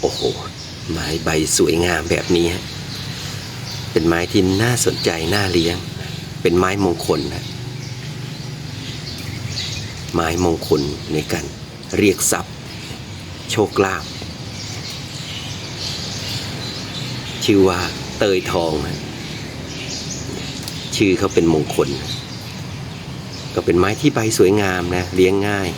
โอ้โห ไม้ใบสวยงามแบบนี้ฮะเป็นไม้ที่น่าสนใจน่าเลี้ยง เป็นไม้มงคลนะไม้มงคลในการเรียกทรัพย์ โชคลาภชื่อว่าเตยทองนะชื่อเขาเป็นมงคล ก็เป็นไม้ที่ใบสวยงามนะ เลี้ยงง่าย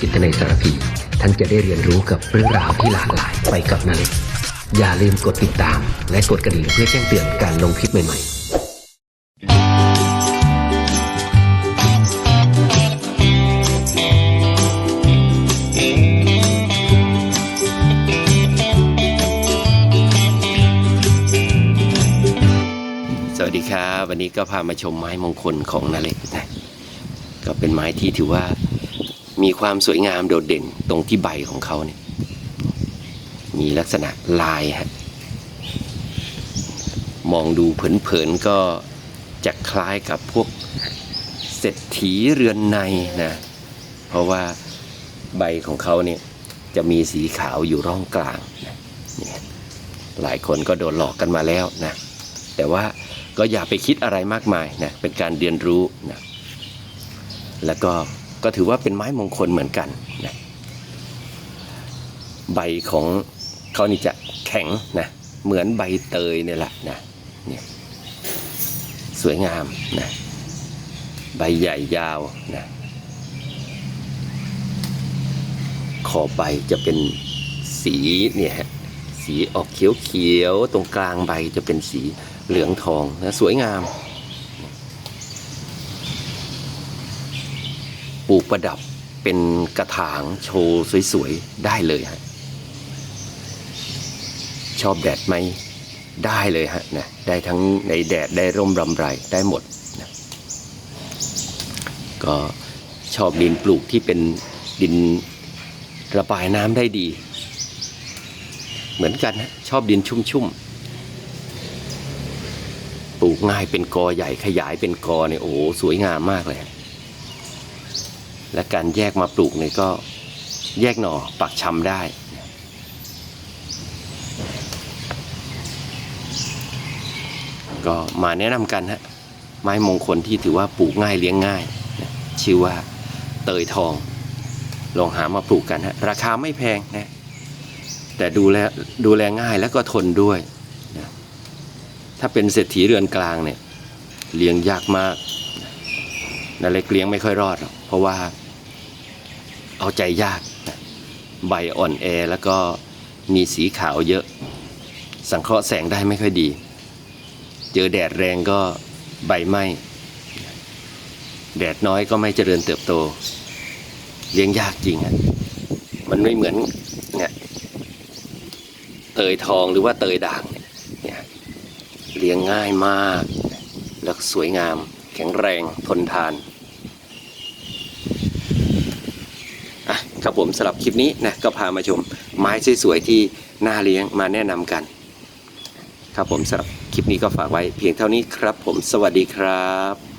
จิตในยสารพี ท่านจะได้เรียนรู้กับเรื่องราวที่หลากหลายไปกับนาเล็กอย่าลืมกดติดตาม และกดกระดิ่งเพื่อแจ้งเตือนการลงคลิปใหม่ๆสวัสดีครับ วันนี้ก็พามาชมไม้มงคลของนาเล็กนะก็เป็นไม้ที่ถือว่า มีความสวยงามโดดเด่นตรงที่ใบของเขาเนี่ย มีลักษณะลายฮะ มองดูเผินๆก็จะคล้ายกับพวกเศรษฐีเรือนในนะ เพราะว่าใบของเขาเนี่ยจะมีสีขาวอยู่ร่องกลางนะนี่หลายคนก็โดนหลอกกันมาแล้วนะ แต่ว่าก็อย่าไปคิดอะไรมากมายนะ เป็นการเรียนรู้นะ แล้วก็ ก็ถือว่าเป็นไม้มงคลเหมือนกันนะใบของเขานี่จะแข็งนะเหมือนใบเตยเนี่ยแหละนะเนี่ยสวยงามนะใบใหญ่ยาวนะขอบใบจะเป็นสีเนี่ยฮะสีออกเขียวๆตรงกลางใบจะเป็นสีเหลืองทองนะสวยงาม ปลูกประดับเป็นกระถางโชว์สวยๆ ได้เลยฮะชอบแดดไหมได้เลยฮะนะได้ทั้งในแดดได้ร่มรำไรได้หมดนะก็ชอบดินปลูกที่เป็นดินระบายน้ำได้ดี เหมือนกันนะชอบดินชุ่มๆปลูกง่ายเป็นกอใหญ่ขยายเป็นกอเนี่ยโอ้โหสวยงามมากเลย และการแยกมาปลูกเนี่ยก็แยกหน่อปักชำได้ ก็มาแนะนำกันฮะไม้มงคลที่ถือว่าปลูกง่ายเลี้ยงง่าย ชื่อว่าเตยทอง ลองหามาปลูกกันฮะราคาไม่แพงนะแต่ดูแลดูแลง่ายแล้วก็ทนด้วยนะถ้าเป็นเศรษฐีเรือนกลางเนี่ยเลี้ยงยากมากนาเล็กเลี้ยงไม่ค่อยรอดหรอกเพราะว่า เอาใจยาก ใบอ่อนแอแล้วก็มีสีขาวเยอะ สังเคราะห์แสงได้ไม่ค่อยดี เจอแดดแรงก็ใบไหม้แดดน้อยก็ไม่เจริญเติบโต เลี้ยงยากจริงอะมันไม่เหมือนเนี่ยเตยทองหรือว่าเตยด่างเนี่ยเลี้ยงง่ายมาก แล้วสวยงาม แข็งแรงทนทาน อะครับผมสำหรับคลิปนี้นะก็พามาชมไม้สวยๆที่น่าเลี้ยงมาแนะนำกัน ครับผมสำหรับคลิปนี้ก็ฝากไว้เพียงเท่านี้ครับผมสวัสดีครับ